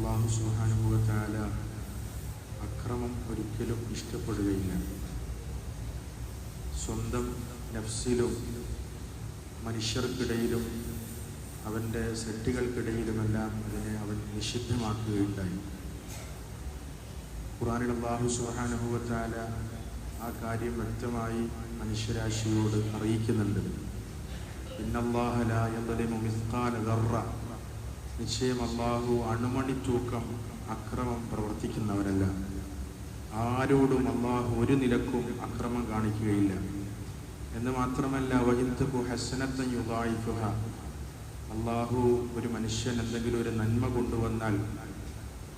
അള്ളാഹു സുഹാനുഭവത്താല അക്രമം ഒരിക്കലും ഇഷ്ടപ്പെടുകയില്ല. സ്വന്തം നഫ്സിലും മനുഷ്യർക്കിടയിലും അവന്റെ സെറ്റുകൾക്കിടയിലുമെല്ലാം അതിനെ അവൻ നിഷിദ്ധമാക്കുകയുണ്ടായി. ഖുറാനിൽ അള്ളാഹു സുഹാനുഭവത്താല ആ കാര്യം വ്യക്തമായി മനുഷ്യരാശിയോട് അറിയിക്കുന്നുണ്ട്. നിശ്ചയം അള്ളാഹു അണുമണി തൂക്കം അക്രമം പ്രവർത്തിക്കുന്നവരല്ല. ആരോടും അള്ളാഹു ഒരു നിലക്കും അക്രമം കാണിക്കുകയില്ല. എന്ന് മാത്രമല്ല വഹിന്ദു ഹസനത്തൻ യുഗായിഫുഹ അള്ളാഹു ഒരു മനുഷ്യൻ എന്തെങ്കിലും ഒരു നന്മ കൊണ്ടുവന്നാൽ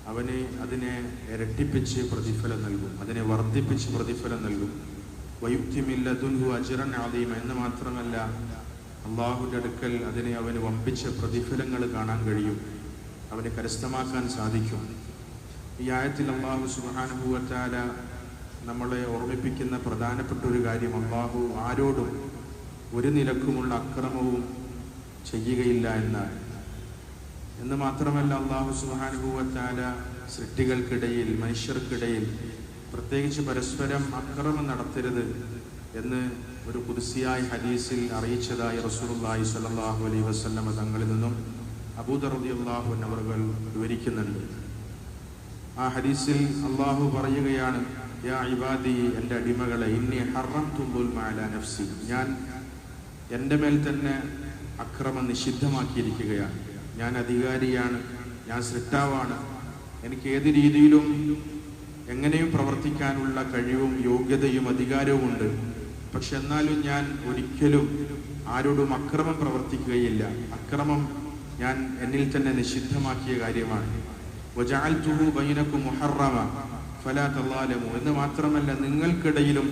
അവന് അതിനെ ഇരട്ടിപ്പിച്ച് പ്രതിഫലം നൽകും. അതിനെ വർദ്ധിപ്പിച്ച് പ്രതിഫലം നൽകും. വയുക്തിമില്ലതുൻഹു അജിറൻ ആദീമ എന്ന് മാത്രമല്ല അള്ളാഹുവിന്റെ അടുക്കൽ അതിനെ അവന് വമ്പിച്ച പ്രതിഫലങ്ങൾ കാണാൻ കഴിയും. അവനെ കരസ്ഥമാക്കാൻ സാധിക്കും. ഈ ആയത്തിൽ അള്ളാഹു സുഹാനുഭൂവത്താല നമ്മളെ ഓർമ്മിപ്പിക്കുന്ന പ്രധാനപ്പെട്ട ഒരു കാര്യം അള്ളാഹു ആരോടും ഒരു നിലക്കുമുള്ള അക്രമവും ചെയ്യുകയില്ല എന്നാണ്. എന്ന് മാത്രമല്ല അള്ളാഹു സുഹാനുഭൂവത്താല സൃഷ്ടികൾക്കിടയിൽ മനുഷ്യർക്കിടയിൽ പ്രത്യേകിച്ച് പരസ്പരം അക്രമം നടത്തരുത് എന്ന് ഒരു കുതിസിയായ ഹദീസിൽ അറിയിച്ചതായി റസൂലുള്ളാഹി സ്വല്ലല്ലാഹു അലൈഹി വസല്ലമ തങ്ങളിൽ നിന്നും അബൂദർ റളിയല്ലാഹു അൻഹു വിവരിക്കുന്നുണ്ട്. ആ ഹദീസിൽ അള്ളാഹു പറയുകയാണ് യാ ഇബാദി എന്റെ അടിമകളെ ഇന്നി ഹറംതു തുമ്പുൽ മാല നഫ്സി. ഞാൻ എന്റെ മേൽ തന്നെ അക്രമം നിഷിദ്ധമാക്കിയിരിക്കുകയാണ്. ഞാൻ അധികാരിയാണ് ഞാൻ സൃഷ്ടാവാണ്. എനിക്ക് ഏത് രീതിയിലും എങ്ങനെയും പ്രവർത്തിക്കാനുള്ള കഴിവും യോഗ്യതയും അധികാരവും ഉണ്ട് പക്ഷെ എന്നാലും ഞാൻ ഒരിക്കലും ആരോടും അക്രമം പ്രവർത്തിക്കുകയില്ല. അക്രമം ഞാൻ എന്നിൽ തന്നെ നിഷിദ്ധമാക്കിയ കാര്യമാണ്. എന്ന് മാത്രമല്ല നിങ്ങൾക്കിടയിലും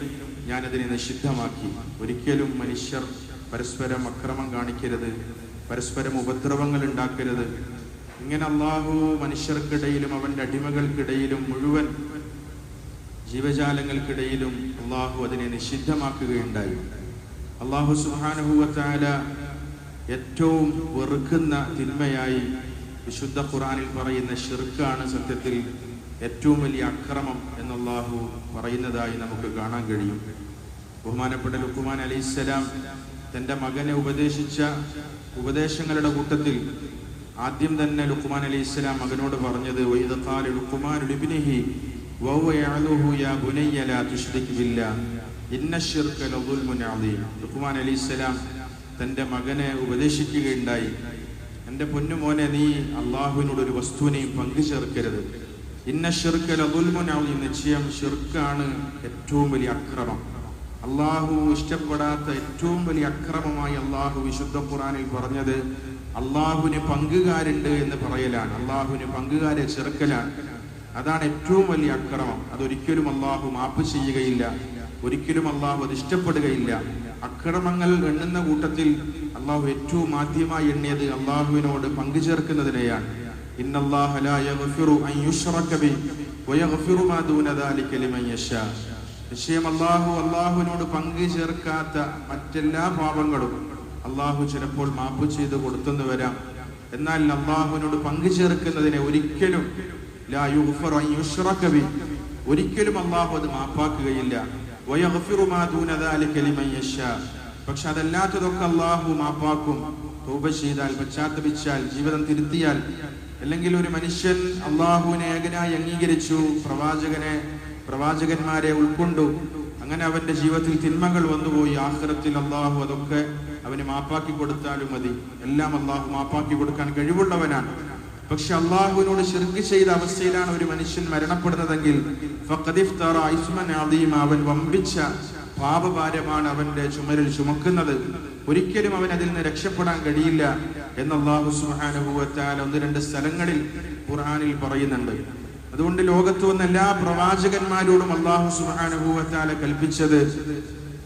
ഞാൻ അതിനെ നിഷിദ്ധമാക്കി. ഒരിക്കലും മനുഷ്യർ പരസ്പരം അക്രമം കാണിക്കരുത് പരസ്പരം ഉപദ്രവങ്ങൾ ഉണ്ടാക്കരുത്. ഇങ്ങനെ അള്ളാഹു മനുഷ്യർക്കിടയിലും അവന്റെ അടിമകൾക്കിടയിലും മുഴുവൻ ജീവജാലങ്ങൾക്കിടയിലും അള്ളാഹു അതിനെ നിഷിദ്ധമാക്കുകയുണ്ടായി. അള്ളാഹു സുഹാനുഭൂവത്താല ഏറ്റവും വെറുക്കുന്ന തിന്മയായി വിശുദ്ധ ഖുറാനിൽ പറയുന്ന ഷിർക്കാണ് സത്യത്തിൽ ഏറ്റവും വലിയ അക്രമം എന്നല്ലാഹു പറയുന്നതായി നമുക്ക് കാണാൻ കഴിയും. ബഹുമാനപ്പെട്ട ലുക്കുമാൻ അലൈഹിസ്സലാം തന്റെ മകനെ ഉപദേശിച്ച ഉപദേശങ്ങളുടെ കൂട്ടത്തിൽ ആദ്യം തന്നെ ലുക്കുമാൻ അലി ഇസ്ലാം മകനോട് പറഞ്ഞത് ലുക്കുമാൻ ലിബ്നിഹി തന്റെ മകനെ ഉപദേശിക്കുകയുണ്ടായി. എന്റെ പൊന്നുമോനെ നീ അള്ളാഹുവിനോട് ഒരു വസ്തുവിനെയും പങ്കു ചേർക്കരുത്. ഇന്ന ഷിർക്കലുൽമുനാദീം നിശ്ചയം ഷിർക്കാണ് ഏറ്റവും വലിയ അക്രമം. അള്ളാഹു ഇഷ്ടപ്പെടാത്ത ഏറ്റവും വലിയ അക്രമമായി അള്ളാഹു വിശുദ്ധ ഖുറാനിൽ പറഞ്ഞത് അള്ളാഹുവിന് പങ്കുകാരുണ്ട് എന്ന് പറയലാണ്. അള്ളാഹുവിന് പങ്കുകാരെ ചെറുക്കലാണ് അതാണ് ഏറ്റവും വലിയ അക്രമം. അതൊരിക്കലും അള്ളാഹു മാപ്പ് ചെയ്യുകയില്ല. ഒരിക്കലും അള്ളാഹു അത് ഇഷ്ടപ്പെടുകയില്ല. അക്രമങ്ങൾ എണ്ണുന്ന കൂട്ടത്തിൽ അള്ളാഹു ഏറ്റവും ആദ്യമായി എണ്ണിയത് അള്ളാഹുവിനോട് പങ്കുചേർക്കുന്നതിനെയാണ് നിശ്ചയം അള്ളാഹു അള്ളാഹുവിനോട് പങ്കു ചേർക്കാത്ത മറ്റെല്ലാ പാപങ്ങളും അള്ളാഹു ചിലപ്പോൾ മാപ്പ് ചെയ്ത് കൊടുത്തെന്ന് വരാം. എന്നാൽ അള്ളാഹുവിനോട് പങ്കു ചേർക്കുന്നതിനെ ഒരിക്കലും ഒരിക്കലും അള്ളാഹു അത് മാപ്പാക്കുകയില്ല. പക്ഷെ അതല്ലാത്തതൊക്കെ അള്ളാഹു മാപ്പാക്കും. തൗബ ചെയ്താൽ പശ്ചാത്തപിച്ചാൽ ജീവിതം തിരുത്തിയാൽ. അല്ലെങ്കിൽ ഒരു മനുഷ്യൻ അള്ളാഹുവിനെ ഏകനായി അംഗീകരിച്ചു പ്രവാചകനെ പ്രവാചകന്മാരെ ഉൾക്കൊണ്ടു. അങ്ങനെ അവന്റെ ജീവിതത്തിൽ തിന്മകൾ വന്നുപോയി. ആഹ്റത്തിൽ അള്ളാഹു അതൊക്കെ അവന് മാപ്പാക്കി കൊടുത്താലും മതി. എല്ലാം അള്ളാഹു മാപ്പാക്കി കൊടുക്കാൻ കഴിവുള്ളവനാണ്. പക്ഷെ അള്ളാഹുവിനോട് ശിർക്ക് ചെയ്ത അവസ്ഥയിലാണ് ഒരു മനുഷ്യൻ മരണപ്പെടുന്നതെങ്കിൽ അവൻ വമ്പിച്ച പാപഭാരമാണ് അവന്റെ ചുമരിൽ ചുമക്കുന്നത്. ഒരിക്കലും അവൻ അതിൽ നിന്ന് രക്ഷപ്പെടാൻ കഴിയില്ല എന്ന് അള്ളാഹു സുഹാനുഭവത്താൽ ഒന്ന് രണ്ട് സ്ഥലങ്ങളിൽ ഖുർആാനിൽ പറയുന്നുണ്ട്. അതുകൊണ്ട് ലോകത്ത് വന്ന എല്ലാ പ്രവാചകന്മാരോടും അള്ളാഹു സുഹാനുഭവത്താല കൽപ്പിച്ചത്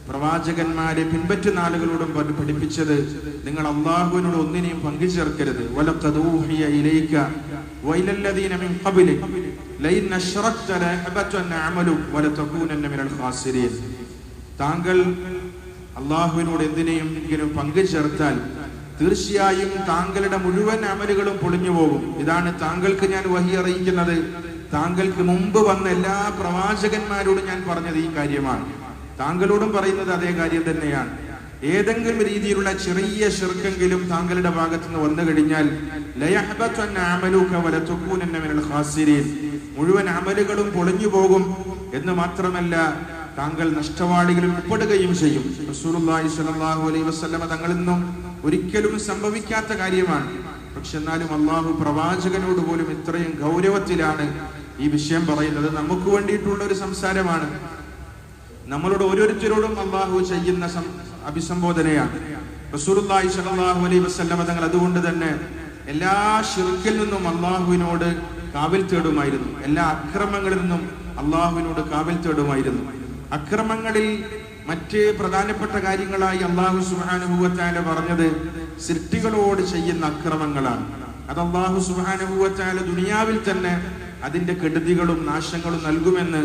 പ്രവാചകന്മാരെ പിൻപറ്റുന്ന ആളുകളോടും പഠിപ്പിച്ചത് നിങ്ങൾ അള്ളാഹുവിനോട് ഒന്നിനെയും പങ്കു ചേർക്കരുത് താങ്കൾ അള്ളാഹുവിനോട് എന്തിനേയും ഇങ്ങനെ പങ്കു ചേർത്താൽ തീർച്ചയായും താങ്കളുടെ മുഴുവൻ അമലുകളും പൊളിഞ്ഞു പോകും. ഇതാണ് താങ്കൾക്ക് ഞാൻ വഹി അറിയിക്കുന്നത്. താങ്കൾക്ക് മുമ്പ് വന്ന എല്ലാ പ്രവാചകന്മാരോടും ഞാൻ പറഞ്ഞത് ഈ കാര്യമാണ്. താങ്കളോടും പറയുന്നത് അതേ കാര്യം തന്നെയാണ്. ഏതെങ്കിലും രീതിയിലുള്ള ചെറിയ ശിർക്കെങ്കിലും താങ്കളുടെ ഭാഗത്ത് നിന്ന് വന്നു കഴിഞ്ഞാൽ. മുഴുവൻ അമലുകളും പൊളിഞ്ഞു പോകും എന്ന് മാത്രമല്ല താങ്കൾ നഷ്ടവാളികളിൽ ഉൾപ്പെടുകയും ചെയ്യും. റസൂലുള്ളാഹി അലൈഹി വസല്ലമ തങ്ങളിൽ നിന്നും ഒരിക്കലും സംഭവിക്കാത്ത കാര്യമാണ്. പക്ഷെ എന്നാലും അള്ളാഹു പ്രവാചകനോട് പോലും ഇത്രയും ഗൗരവത്തിലാണ് ഈ വിഷയം പറയുന്നത്. നമുക്ക് വേണ്ടിയിട്ടുള്ള ഒരു സംസാരമാണ്. നമ്മളോട് ഓരോരുത്തരോടും അള്ളാഹു ചെയ്യുന്ന അഭിസംബോധനയാണ്. റസൂലുള്ളാഹി സ്വല്ലല്ലാഹു അലൈഹി വസല്ലമ തങ്ങൾ അതുകൊണ്ട് തന്നെ എല്ലാ ഷിർക്കിൽ നിന്നും അള്ളാഹുവിനോട് കാവൽ തേടുമായിരുന്നു. എല്ലാ അക്രമങ്ങളിൽ നിന്നും അള്ളാഹുവിനോട് കാവൽ തേടുമായിരുന്നു. അക്രമങ്ങളിൽ മറ്റ് പ്രധാനപ്പെട്ട കാര്യങ്ങളായി അള്ളാഹു സുബാനുഭൂവത്താല പറഞ്ഞത് സൃഷ്ടികളോട് ചെയ്യുന്ന അക്രമങ്ങളാണ്. അത് അള്ളാഹു സുബാനുഭൂവത്താല ദുനിയാവിൽ തന്നെ അതിന്റെ കെടുതികളും നാശങ്ങളും നൽകുമെന്ന്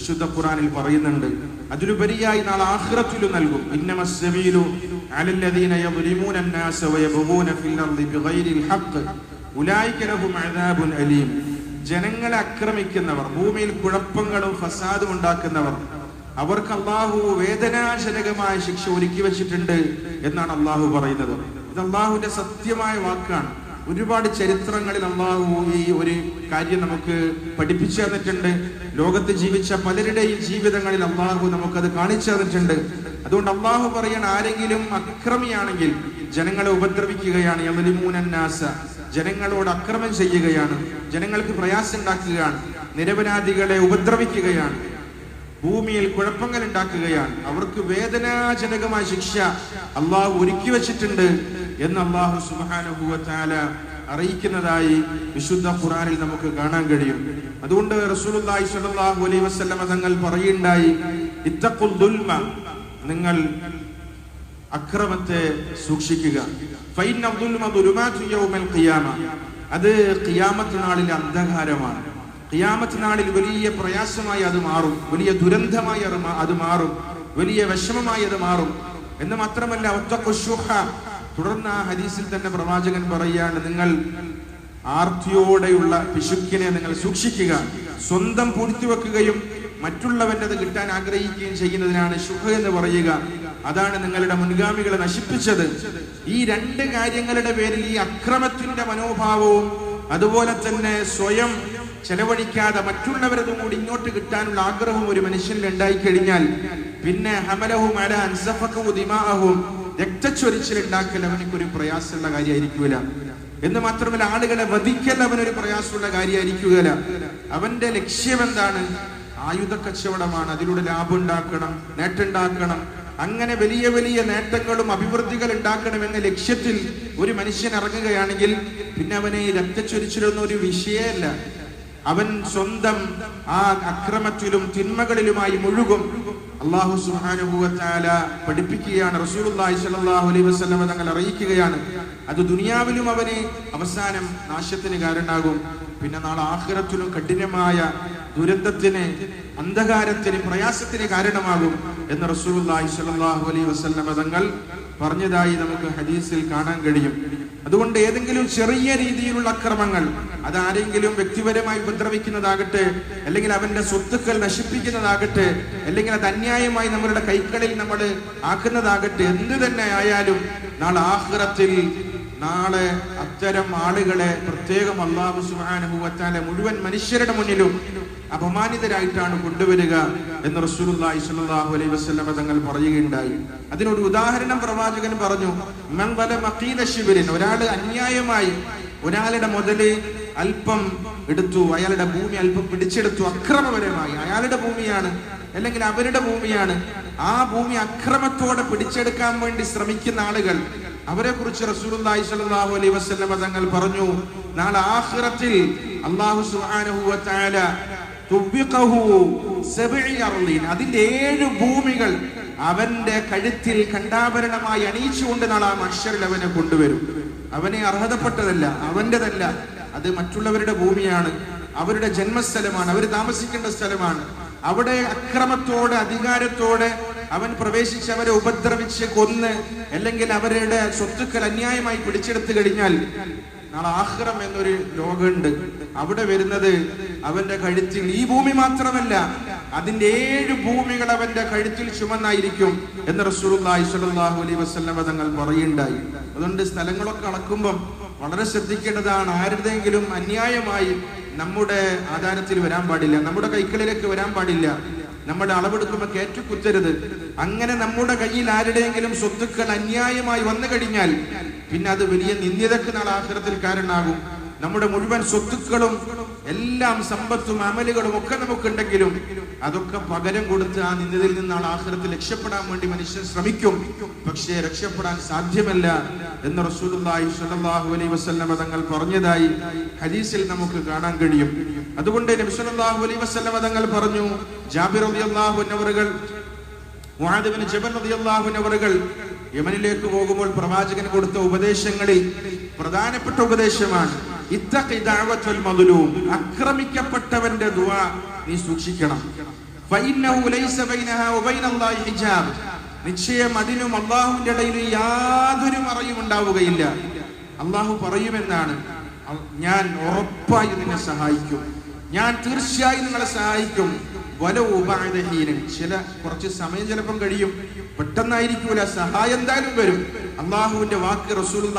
വിശുദ്ധ ഖുറാനിൽ പറയുന്നുണ്ട്. അതിലുപരിയായി നാളെ ആഹ്റത്തിലും നൽകും. ഇന്നമസ്സബീലു അലല്ലദീന ഫിൽ ഹഖ്. ഉലൈക ലഹും അദാബുൻ അലീം. ജനങ്ങളെ ആക്രമിക്കുന്നവർ ഭൂമിയിൽ കുഴപ്പങ്ങളും ഫസാദും ഉണ്ടാക്കുന്നവർ അവർക്ക് അള്ളാഹു വേദനാജനകമായ ശിക്ഷ ഒരുക്കി വെച്ചിട്ടുണ്ട് എന്നാണ് അള്ളാഹു പറയുന്നത്. ഇത് അള്ളാഹുവിന്റെ സത്യമായ വാക്കാണ്. ഒരുപാട് ചരിത്രങ്ങളിൽ അള്ളാഹു ഈ ഒരു കാര്യം നമുക്ക് പഠിപ്പിച്ചു തന്നിട്ടുണ്ട്. ലോകത്ത് ജീവിച്ച പലരുടെയും ജീവിതങ്ങളിൽ അള്ളാഹു നമുക്കത് കാണിച്ചു തന്നിട്ടുണ്ട്. അതുകൊണ്ട് അള്ളാഹു പറയണ ആരെങ്കിലും അക്രമിയാണെങ്കിൽ ജനങ്ങളെ ഉപദ്രവിക്കുകയാണ്. യമലിമൂനന്നാസ ജനങ്ങളോട് അക്രമം ചെയ്യുകയാണ്. ജനങ്ങൾക്ക് പ്രയാസം ഉണ്ടാക്കുകയാണ് നിരപരാധികളെ ഉപദ്രവിക്കുകയാണ്. ഭൂമിയിൽ കുഴപ്പങ്ങൾ ഉണ്ടാക്കുകയാണ് അവർക്ക് വേദനാജനകമായ ശിക്ഷ അള്ളാഹു ഒരുക്കി വെച്ചിട്ടുണ്ട്. എന്ന് അള്ളാഹു സുഹാനുഭൂവത്താല അറിയിക്കുന്നതായി വിശുദ്ധ ഖുറാനിൽ നമുക്ക് കാണാൻ കഴിയും. അതുകൊണ്ട് റസൂലുള്ളാഹി സ്വല്ലല്ലാഹു അലൈഹി വസല്ലമ തങ്ങൾ പറയുണ്ടായി ഇത്തഖുൽ ദുൽമ നിങ്ങൾ അക്രമത്തെ സൂക്ഷിക്കുക. ഫൈന ദുൽമ ദുലുമാതു യൗമൽ ഖിയാമ. അത് ഖിയാമത്ത് നാളിൽ അന്ധകാരമാണ്. ഖിയാമത്ത് നാളിൽ വലിയ പ്രയാസമായി അത് മാറും. വലിയ ദുരന്തമായി അത് മാറും. വലിയ വിഷമമായി അത് മാറും. എന്ന് മാത്രമല്ല ഒറ്റ. തുടർന്ന് ആ ഹദീസിൽ തന്നെ പ്രവാചകൻ പറയാണ് നിങ്ങൾ ആർത്തിയോടെയുള്ള പിശുക്കിനെ നിങ്ങൾ സൂക്ഷിക്കുക സ്വന്തം പൂഴ്ത്തി വെക്കുകയും മറ്റുള്ളവന്റെത് കിട്ടാൻ ആഗ്രഹിക്കുകയും ചെയ്യുന്നതിനാണ് ശുഭ എന്ന് പറയുക. അതാണ് നിങ്ങളുടെ മുൻഗാമികളെ നശിപ്പിച്ചത്. ഈ രണ്ട് കാര്യങ്ങളുടെ പേരിൽ ഈ അക്രമത്തിന്റെ മനോഭാവവും അതുപോലെ തന്നെ സ്വയം ചെലവഴിക്കാതെ മറ്റുള്ളവരതും കൂടി ഇങ്ങോട്ട് കിട്ടാനുള്ള ആഗ്രഹവും ഒരു മനുഷ്യനിൽ ഉണ്ടായിക്കഴിഞ്ഞാൽ പിന്നെ ഹമലഹും അല അൻസഫക്കും ദിമാഹും രക്തച്ചൊരിച്ചിൽ ഉണ്ടാക്കൽ അവനക്ക് ഒരു പ്രയാസമുള്ള കാര്യമായിരിക്കൂല എന്ന് മാത്രമല്ല ആളുകളെ വധിക്കൽ അവനൊരു പ്രയാസമുള്ള കാര്യമായിരിക്കുകയില്ല അവന്റെ ലക്ഷ്യം എന്താണ് ആയുധ കച്ചവടമാണ്. അതിലൂടെ ലാഭം ഉണ്ടാക്കണം നേട്ടുണ്ടാക്കണം അങ്ങനെ വലിയ വലിയ നേട്ടങ്ങളും അഭിവൃദ്ധികൾ ഉണ്ടാക്കണം എന്ന ലക്ഷ്യത്തിൽ ഒരു മനുഷ്യൻ ഇറങ്ങുകയാണെങ്കിൽ പിന്നെ അവനെ രക്തച്ചൊരിച്ചിലൊന്നും ഒരു വിഷയമല്ല. അവൻ സ്വന്തം ആ അക്രമത്തിലും തിന്മകളിലുമായി മുഴുകും. അള്ളാഹു സുഹാനുഭൂവത്താല പഠിപ്പിക്കുകയാണ്. റസൂലുള്ളാഹി സ്വല്ലല്ലാഹു അലൈഹി വസല്ലം തങ്ങൾ അറിയിക്കുകയാണ്. അത് ദുനിയാവിലും അവന് അവസാനം നാശത്തിന് കാരണമാകും. പിന്നെ നാളെ ആഖിറത്തിലും കഠിനമായ ദുരന്തത്തിന് അന്ധകാരത്തിന് പ്രയാസത്തിന് കാരണമാകും എന്ന് റസൂലുള്ളാഹി സ്വല്ലല്ലാഹു അലൈഹി വസല്ലം തങ്ങൾ പറഞ്ഞതായി നമുക്ക് ഹദീസിൽ കാണാൻ കഴിയും. അതുകൊണ്ട് ഏതെങ്കിലും ചെറിയ രീതിയിലുള്ള അക്രമങ്ങൾ അത് ആരെങ്കിലും വ്യക്തിപരമായി ഉപദ്രവിക്കുന്നതാകട്ടെ അല്ലെങ്കിൽ അവന്റെ സ്വത്തുക്കൾ നശിപ്പിക്കുന്നതാകട്ടെ അല്ലെങ്കിൽ അത് അന്യായമായി നമ്മളുടെ കൈക്കളിൽ നമ്മൾ ആക്കുന്നതാകട്ടെ എന്ത് തന്നെ ആയാലും നാളെ ആഹ്റത്തിൽ നാളെ അത്തരം ആളുകളെ പ്രത്യേകം അള്ളാഹു സുഹാനുഭവത്താലെ മുഴുവൻ മനുഷ്യരുടെ മുന്നിലും അപമാനിതരായിട്ടാണ് കൊണ്ടുവരിക എന്ന് റസൂലുള്ളാഹി സ്വല്ലല്ലാഹു അലൈഹി വസല്ലം തങ്ങൾ പറയുകയുണ്ടായി. അതിനൊരു ഉദാഹരണം പ്രവാചകൻ പറഞ്ഞു മൻ വല ശിബിരിൻ ഒരാൾ അന്യായമായി ഒരാളുടെ മുതൽ അല്പം എടുത്തു അയാളുടെ ഭൂമി അല്പം പിടിച്ചെടുത്തു അക്രമപരമായി. അയാളുടെ ഭൂമിയാണ് അല്ലെങ്കിൽ അവരുടെ ഭൂമിയാണ്. ആ ഭൂമി അക്രമത്തോടെ പിടിച്ചെടുക്കാൻ വേണ്ടി ശ്രമിക്കുന്ന ആളുകൾ. അവരെ കുറിച്ച് റസൂലുള്ളാഹി സ്വല്ലല്ലാഹു അലൈഹി വസല്ലം തങ്ങൾ പറഞ്ഞു നാളെ ആഖിറത്തിൽ അല്ലാഹു സുബ്ഹാനഹു വ തആല അതിന്റെ ഏഴ് ഭൂമികൾ അവന്റെ കഴുത്തിൽ കണ്ടാഭരണമായി അണിയിച്ചുകൊണ്ട് നാളെ ആ മനുഷ്യരിൽ അവനെ കൊണ്ടുവരും. അവനെ അർഹതപ്പെട്ടതല്ല അവന്റെതല്ല അത് മറ്റുള്ളവരുടെ ഭൂമിയാണ്. അവരുടെ ജന്മസ്ഥലമാണ്. അവർ താമസിക്കേണ്ട സ്ഥലമാണ്. അവിടെ അക്രമത്തോടെ അധികാരത്തോടെ അവൻ പ്രവേശിച്ച് അവരെ ഉപദ്രവിച്ച് കൊന്ന് അല്ലെങ്കിൽ അവരുടെ സ്വത്തുക്കൾ അന്യായമായി പിടിച്ചെടുത്തു കഴിഞ്ഞാൽ നാളെ ആഹ്റം എന്നൊരു ലോകമുണ്ട്. അവിടെ വരുന്നത് അവന്റെ കഴുത്തിൽ ഈ ഭൂമി മാത്രമല്ല അതിന്റെ ഏഴ് ഭൂമികൾ അവന്റെ കഴുത്തിൽ ചുമന്നായിരിക്കും എന്ന് റസൂലുള്ളാഹി സ്വല്ലല്ലാഹു അലൈഹി വസല്ലം തങ്ങൾ പറയുണ്ടായി അതുകൊണ്ട് സ്ഥലങ്ങളൊക്കെ അളക്കുമ്പം വളരെ ശ്രദ്ധിക്കേണ്ടതാണ് ആരുടെങ്കിലും അന്യായമായി നമ്മുടെ ആധാരത്തിൽ വരാൻ പാടില്ല നമ്മുടെ കൈക്കളിലേക്ക് വരാൻ പാടില്ല നമ്മുടെ അളവെടുക്കുമ്പോൾ കയറ്റിക്കുത്തരുത് അങ്ങനെ നമ്മുടെ കയ്യിൽ ആരുടെയെങ്കിലും സ്വത്തുക്കൾ അന്യായമായി വന്നു കഴിഞ്ഞാൽ പിന്നെ അത് വലിയ നിന്ദ്യതക്ക് നാളെ ആഖിറത്തിൽ കാരണമാകും. നമ്മുടെ മുഴുവൻ സ്വത്തുക്കളും എല്ലാം സമ്പത്തും അമലുകളും ഒക്കെ നമുക്കുണ്ടെങ്കിലും അതൊക്കെ പകരം കൊടുത്ത് ആ നിന്നതിൽ നിന്നാണ് ആഹ്ലത്ത് രക്ഷപ്പെടാൻ വേണ്ടി മനുഷ്യൻ ശ്രമിക്കും. പക്ഷേ രക്ഷപ്പെടാൻ സാധ്യമല്ല എന്ന് റസൂലുള്ളാഹി സ്വല്ലല്ലാഹു അലൈഹി വസല്ലമ തങ്ങൾ പറഞ്ഞതായി ഹദീസിൽ നമുക്ക് കാണാൻ കഴിയും. അതുകൊണ്ട് നബി അലൈഹി വസല്ലമ തങ്ങൾ പറഞ്ഞു ജാബിർ റളിയല്ലാഹു അൻഹു മുആദ് ബിൻ ജബൽ റളിയല്ലാഹു യമനിലേക്ക് പോകുമ്പോൾ പ്രവാചകൻ കൊടുത്ത ഉപദേശങ്ങളിൽ പ്രധാനപ്പെട്ട ഉപദേശമാണ് ആക്രമിക്കപ്പെട്ടവന്റെ ദുആ നീ സൂക്ഷിക്കണം. നിശ്ചയം അതിനും അള്ളാഹുവിന്റെ ഇടയിൽ യാതൊരു മറയും ഉണ്ടാവുകയില്ല. അള്ളാഹു പറയുമെന്നാണ്. ഞാൻ ഉറപ്പായി നിന്നെ സഹായിക്കും. ഞാൻ തീർച്ചയായും നിങ്ങളെ സഹായിക്കും. വല ഉപായഹീനൻ ചില കുറച്ച് സമയം ചിലപ്പം കഴിയും. പെട്ടെന്നായിരിക്കൂല. സഹായം എന്തായാലും വരും. അള്ളാഹുവിന്റെ വാക്ക് റസൂൽ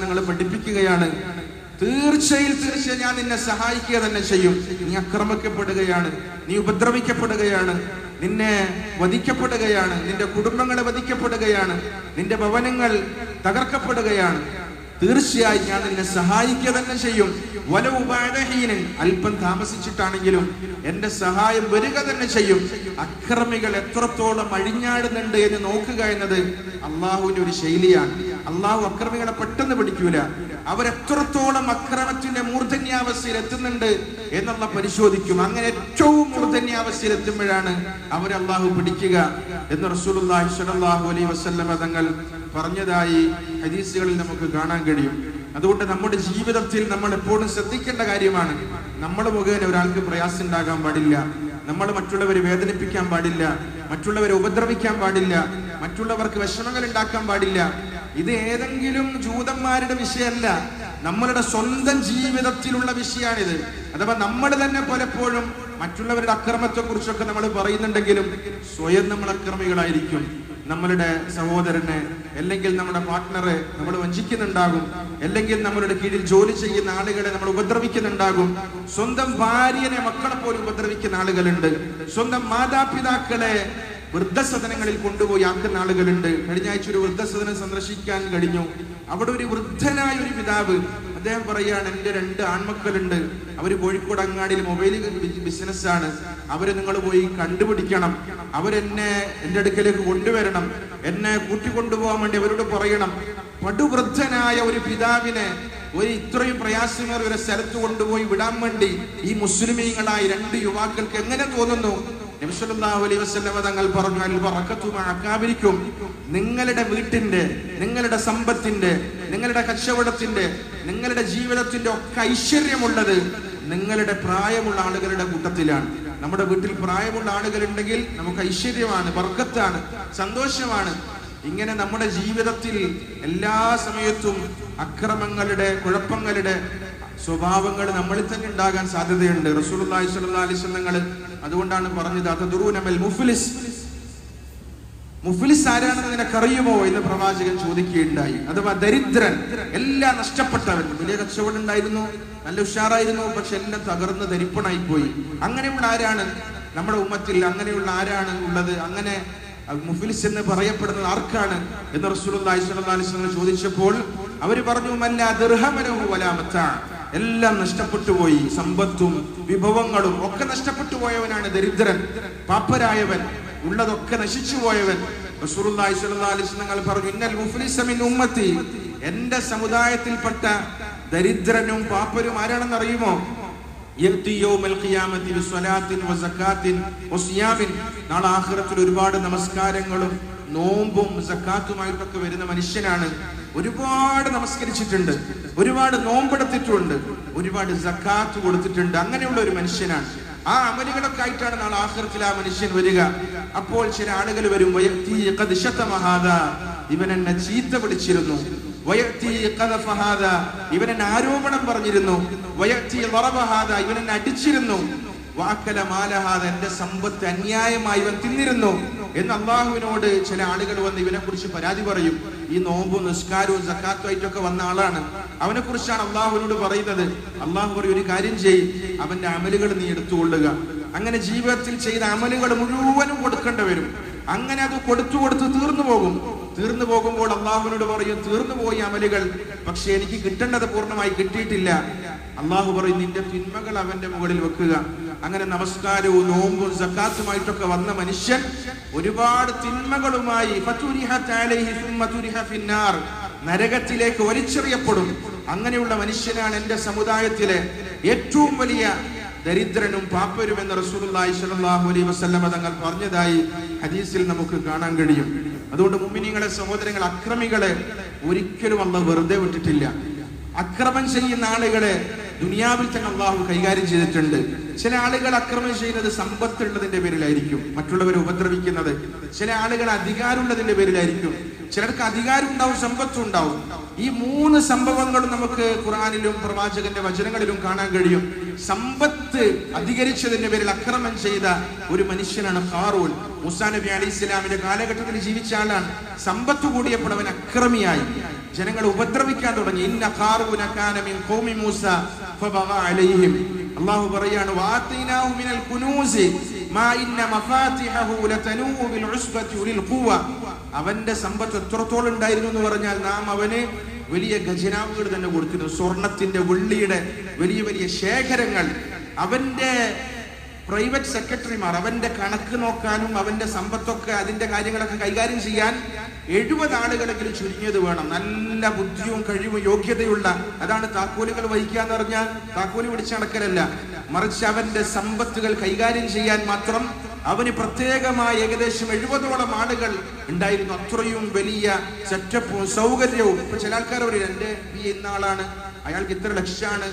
നിങ്ങളെ പഠിപ്പിക്കുകയാണ്. തീർച്ചയിൽ തീർച്ചയായും ഞാൻ നിന്നെ സഹായിക്കുക തന്നെ ചെയ്യും. നീ അക്രമിക്കപ്പെടുകയാണ് നീ ഉപദ്രവിക്കപ്പെടുകയാണ് നിന്നെ വധിക്കപ്പെടുകയാണ് നിന്റെ കുടുംബങ്ങളെ വധിക്കപ്പെടുകയാണ് നിന്റെ ഭവനങ്ങൾ തകർക്കപ്പെടുകയാണ്. തീർച്ചയായും ഞാൻ നിന്നെ സഹായിക്കുക തന്നെ ചെയ്യും. വല ഉപായഹീനൻ അല്പം താമസിച്ചിട്ടാണെങ്കിലും എന്റെ സഹായം വരിക തന്നെ ചെയ്യും. അക്രമികൾ എത്രത്തോളം അഴിഞ്ഞാടുന്നുണ്ട് എന്ന് നോക്കുക എന്നത് അള്ളാഹുവിന്റെ ഒരു ശൈലിയാണ്. അള്ളാഹു അക്രമികളെ പെട്ടെന്ന് പിടിക്കൂല. അവരെത്രത്തോളം അക്രമത്തിന്റെ മൂർധന്യാവസ്ഥയിൽ എത്തുന്നുണ്ട് എന്നുള്ള പരിശോധിക്കും. അങ്ങനെ ഏറ്റവും മൂർധന്യാവസ്ഥയിൽ എത്തുമ്പോഴാണ് അവരെ അള്ളാഹു പിടിക്കുക എന്ന് റസൂലുള്ളാഹി സ്വല്ലല്ലാഹു അലൈഹി വസല്ലമ തങ്ങൾ പറഞ്ഞതായി ഹദീസുകളിൽ നമുക്ക് കാണാൻ കഴിയും. അതുകൊണ്ട് നമ്മുടെ ജീവിതത്തിൽ നമ്മൾ എപ്പോഴും ശ്രദ്ധിക്കേണ്ട കാര്യമാണ് നമ്മൾ മുഖേന ഒരാൾക്ക് പ്രയാസം ഉണ്ടാകാൻ പാടില്ല. നമ്മൾ മറ്റുള്ളവരെ വേദനിപ്പിക്കാൻ പാടില്ല. മറ്റുള്ളവരെ ഉപദ്രവിക്കാൻ പാടില്ല. മറ്റുള്ളവർക്ക് വിഷമങ്ങൾ ഉണ്ടാക്കാൻ പാടില്ല. ഇത് ഏതെങ്കിലും ജൂതന്മാരുടെ വിഷയമല്ല. നമ്മളുടെ സ്വന്തം ജീവിതത്തിലുള്ള വിഷയമാണിത്. അഥവാ നമ്മൾ തന്നെ പലപ്പോഴും മറ്റുള്ളവരുടെ അക്രമത്തെ കുറിച്ചൊക്കെ നമ്മൾ പറയുന്നുണ്ടെങ്കിലും സ്വയം നമ്മൾ അക്രമികളായിരിക്കും. നമ്മളുടെ സഹോദരനെ അല്ലെങ്കിൽ നമ്മുടെ പാർട്ട്ണറെ നമ്മൾ വഞ്ചിക്കുന്നുണ്ടാകും. അല്ലെങ്കിൽ നമ്മളുടെ കീഴിൽ ജോലി ചെയ്യുന്ന ആളുകളെ നമ്മൾ ഉപദ്രവിക്കുന്നുണ്ടാകും. സ്വന്തം ഭാര്യനെ മക്കളെ പോലും ഉപദ്രവിക്കുന്ന ആളുകളുണ്ട്. സ്വന്തം മാതാപിതാക്കളെ വൃദ്ധസദനങ്ങളിൽ കൊണ്ടുപോയി ആക്കുന്ന ആളുകളുണ്ട് കഴിഞ്ഞ ആഴ്ച ഒരു വൃദ്ധസദനം സന്ദർശിക്കാൻ കഴിഞ്ഞു. അവിടെ ഒരു വൃദ്ധനായ ഒരു പിതാവ് അദ്ദേഹം പറയാണ് എന്റെ രണ്ട് ആൺമക്കളുണ്ട്. അവർ കോഴിക്കോട് അങ്ങാടിയിൽ മൊബൈൽ ബിസിനസ് ആണ് അവരെ നിങ്ങൾ പോയി കണ്ടുപിടിക്കണം. അവരെന്നെ എന്റെ അടുക്കലേക്ക് കൊണ്ടുവരണം. എന്നെ കൂട്ടിക്കൊണ്ടുപോകാൻ വേണ്ടി അവരോട് പറയണം. പടുവൃദ്ധനായ ഒരു പിതാവിനെ ഒരു ഇത്രയും പ്രയാസമേറിയ ഒരു സ്ഥലത്ത് കൊണ്ടുപോയി വിടാൻ വേണ്ടി ഈ മുസ്ലിമീങ്ങളായ രണ്ട് യുവാക്കൾക്ക് എങ്ങനെ തോന്നുന്നു? തങ്ങൾ പറഞ്ഞു നിങ്ങളുടെ വീട്ടിന്റെ നിങ്ങളുടെ സമ്പത്തിന്റെ നിങ്ങളുടെ കച്ചവടത്തിന്റെ നിങ്ങളുടെ ജീവിതത്തിന്റെ ഒക്കെ ഐശ്വര്യമുള്ളത് നിങ്ങളുടെ പ്രായമുള്ള ആളുകളുടെ കൂട്ടത്തിലാണ്. നമ്മുടെ വീട്ടിൽ പ്രായമുള്ള ആളുകൾ ഉണ്ടെങ്കിൽ നമുക്ക് ഐശ്വര്യമാണ് വർഗത്താണ് സന്തോഷമാണ്. ഇങ്ങനെ നമ്മുടെ ജീവിതത്തിൽ എല്ലാ സമയത്തും അക്രമങ്ങളുടെ കുഴപ്പങ്ങളുടെ സ്വഭാവങ്ങൾ നമ്മളിൽ തന്നെ ഉണ്ടാകാൻ സാധ്യതയുണ്ട്. സ്വല്ലല്ലാഹു അലൈഹി അതുകൊണ്ടാണ് പറഞ്ഞത് അതദുറൂനമൽ മുഫ്ലിസ്. മുഫ്ലിസ് ആരാണെന്ന് നിനക്കറിയുമോ എന്ന് പ്രവാചകൻ ചോദിക്കുകയുണ്ടായി. അഥവാ ദരിദ്രൻ എല്ലാം നഷ്ടപ്പെട്ടവൻ വലിയ കച്ചവടം ഉണ്ടായിരുന്നു നല്ല ഉഷാറായിരുന്നു പക്ഷെ എല്ലാം തകർന്ന് ദരിപ്പണായി പോയി അങ്ങനെയുള്ള ആരാണ്? നമ്മുടെ ഉമ്മത്തിൽ അങ്ങനെയുള്ള ആരാണ് ഉള്ളത്? അങ്ങനെ മുഫിലിസ് എന്ന് പറയപ്പെടുന്നത് ആർക്കാണ് എന്ന് സ്വല്ലല്ലാഹു അലൈഹി ചോദിച്ചപ്പോൾ അവർ പറഞ്ഞു മല്ല ദിർഹമനഹു വലാ മത്താ എല്ലാം നഷ്ടപ്പെട്ടു പോയി. സമ്പത്തും വിഭവങ്ങളും ഒക്കെ നഷ്ടപ്പെട്ടു പോയവനാണ് ദരിദ്രൻ പാപ്പരായവൻ ഉള്ളതൊക്കെ നശിച്ചു പോയവൻ. വസല്ലം പറഞ്ഞു ഇന്നൽ മുഫ്ലിസമിൻ ഉമ്മത്തി. എന്റെ സമുദായത്തിൽപ്പെട്ട ദരിദ്രനും പാപ്പരും ആരാണെന്ന് അറിയുമോ? ഒരുപാട് നമസ്കാരങ്ങളും നോമ്പും സക്കാത്തുമായിട്ടൊക്കെ വരുന്ന മനുഷ്യനാണ്. ഒരുപാട് നമസ്കരിച്ചിട്ടുണ്ട് ഒരുപാട് നോമ്പെടുത്തിട്ടുണ്ട് ഒരുപാട് സക്കാത്ത് കൊടുത്തിട്ടുണ്ട്. അങ്ങനെയുള്ള ഒരു മനുഷ്യനാണ്. ആ അമലുകളൊക്കെ ആയിട്ടാണ് നാളെ ആഖിറത്തിൽ ആ മനുഷ്യൻ വരിക. അപ്പോൾ ചില ആളുകൾ വരും ഇവൻ എന്നെ ചീത്ത പിടിച്ചിരുന്നു ഇവൻ എന്നെ ആരോപണം പറഞ്ഞിരുന്നു. ഇവൻ എന്നെ അടിച്ചിരുന്നു. വാക്കല മാലഹാദ എന്റെ സമ്പത്ത് അന്യായമായി ഇവൻ തിന്നിരുന്നു. എന്ന് അള്ളാഹുവിനോട് ചില ആളുകൾ വന്ന് ഇവനെ കുറിച്ച് പരാതി പറയും. ഈ നോമ്പും നിസ്കാരവും സക്കാത്തും ആയിട്ടൊക്കെ വന്ന ആളാണ്. അവനെ കുറിച്ചാണ് അള്ളാഹുവിനോട് പറയുന്നത്. അള്ളാഹു പറയും ഒരു കാര്യം ചെയ്യും അവന്റെ അമലുകൾ നീ എടുത്തുകൊള്ളുക. അങ്ങനെ ജീവിതത്തിൽ ചെയ്ത അമലുകൾ മുഴുവനും കൊടുക്കേണ്ടി വരും. അങ്ങനെ അത് കൊടുത്തു കൊടുത്ത് തീർന്നു പോകും. തീർന്നു പോകുമ്പോൾ അള്ളാഹുവിനോട് പറയും തീർന്നു പോയി അമലുകൾ. പക്ഷെ എനിക്ക് കിട്ടേണ്ടത് പൂർണമായി കിട്ടിയിട്ടില്ല. അള്ളാഹു പറയും നിന്റെ തിന്മകൾ അവന്റെ മുകളിൽ വെക്കുക. അങ്ങനെ നമസ്കാരവും നോമ്പും സക്കാത്തുമായിട്ടൊക്കെ വന്ന മനുഷ്യൻ ഒരുപാട് തിന്മകളുമായി. നരകത്തിലേക്ക് വലിച്ചെറിയപ്പെടും അങ്ങനെയുള്ള മനുഷ്യനാണ് എന്റെ സമുദായത്തിലെ ഏറ്റവും വലിയ ദരിദ്രനും പാപ്പരും എന്ന് റസൂലുള്ളാഹി സ്വല്ലല്ലാഹു അലൈഹി വസല്ലം തങ്ങൾ പറഞ്ഞതായി ഹദീസിൽ നമുക്ക് കാണാൻ കഴിയും അതുകൊണ്ട് മുഅ്മിനീങ്ങളെ സഹോദരങ്ങൾ അക്രമികളെ ഒരിക്കലും അള്ള വെറുതെ വിട്ടിട്ടില്ല അക്രമം ചെയ്യുന്ന ആളുകളെ ദുനിയാവിൽ തന്നെ അള്ളാഹു കൈകാര്യം ചെയ്തിട്ടുണ്ട്. ചില ആളുകൾ അക്രമം ചെയ്യുന്നത് സമ്പത്തുള്ളതിന്റെ പേരിലായിരിക്കും. മറ്റുള്ളവരെ ഉപദ്രവിക്കുന്നത് ചില ആളുകൾ അധികാരമുള്ളതിന്റെ പേരിലായിരിക്കും. ചിലർക്ക് അധികാരം ഉണ്ടാവും സമ്പത്തും ഉണ്ടാവും. ഈ മൂന്ന് സംഭവങ്ങളും നമുക്ക് ഖുറാനിലും പ്രവാചകന്റെ വചനങ്ങളിലും കാണാൻ കഴിയും. സമ്പത്ത് അധികരിച്ചതിന്റെ പേരിൽ അക്രമം ചെയ്ത ഒരു മനുഷ്യനാണ് ഫാറൂൽ മുസാ നബി അലി ഇസ്ലാമിന്റെ കാലഘട്ടത്തിൽ ജീവിച്ച ആളാണ്. സമ്പത്ത് കൂടിയപ്പോൾ അവൻ അക്രമിയായി. ജനങ്ങളെ ഉപദ്രവിക്കാൻ തുടങ്ങി. ഇന്ന ഖൗമി മൂസ അലൈഹിം. അല്ലാഹു പറയാണ് മാ ഇന്ന ലതനൂ ബിൽ ഉസ്ബതി ഖുവ. അവന്റെ സമ്പത്ത് എത്രത്തോളം ഉണ്ടായിരുന്നു എന്ന് പറഞ്ഞാൽ നാം അവന് വലിയ ഖജനാവുകൾ തന്നെ കൊടുത്തിരുന്നു. സ്വർണത്തിന്റെ വെള്ളിയുടെ വലിയ വലിയ ശേഖരങ്ങൾ അവന്റെ പ്രൈവറ്റ് സെക്രട്ടറിമാർ അവന്റെ കണക്ക് നോക്കാനും അവന്റെ സമ്പത്തൊക്കെ അതിന്റെ കാര്യങ്ങളൊക്കെ കൈകാര്യം ചെയ്യാൻ എഴുപത് ആളുകളെങ്കിലും ചുരുങ്ങിയത് വേണം. നല്ല ബുദ്ധിയും കഴിവും യോഗ്യതയുള്ള അതാണ് താക്കോലുകൾ വഹിക്കുക എന്ന് പറഞ്ഞാൽ താക്കോൽ പിടിച്ച് നടക്കലല്ല മറിച്ച് അവന്റെ സമ്പത്തുകൾ കൈകാര്യം ചെയ്യാൻ മാത്രം അവന് പ്രത്യേകമായ ഏകദേശം എഴുപതോളം ആളുകൾ ഉണ്ടായിരുന്നു. അത്രയും വലിയ സെറ്റപ്പും സൗകര്യവും. ഇപ്പൊ ചില ആൾക്കാർ പറയും എന്റെ ഈ ഇന്ന ആളാണ്. അയാൾക്ക് ഇത്ര ലക്ഷമാണ്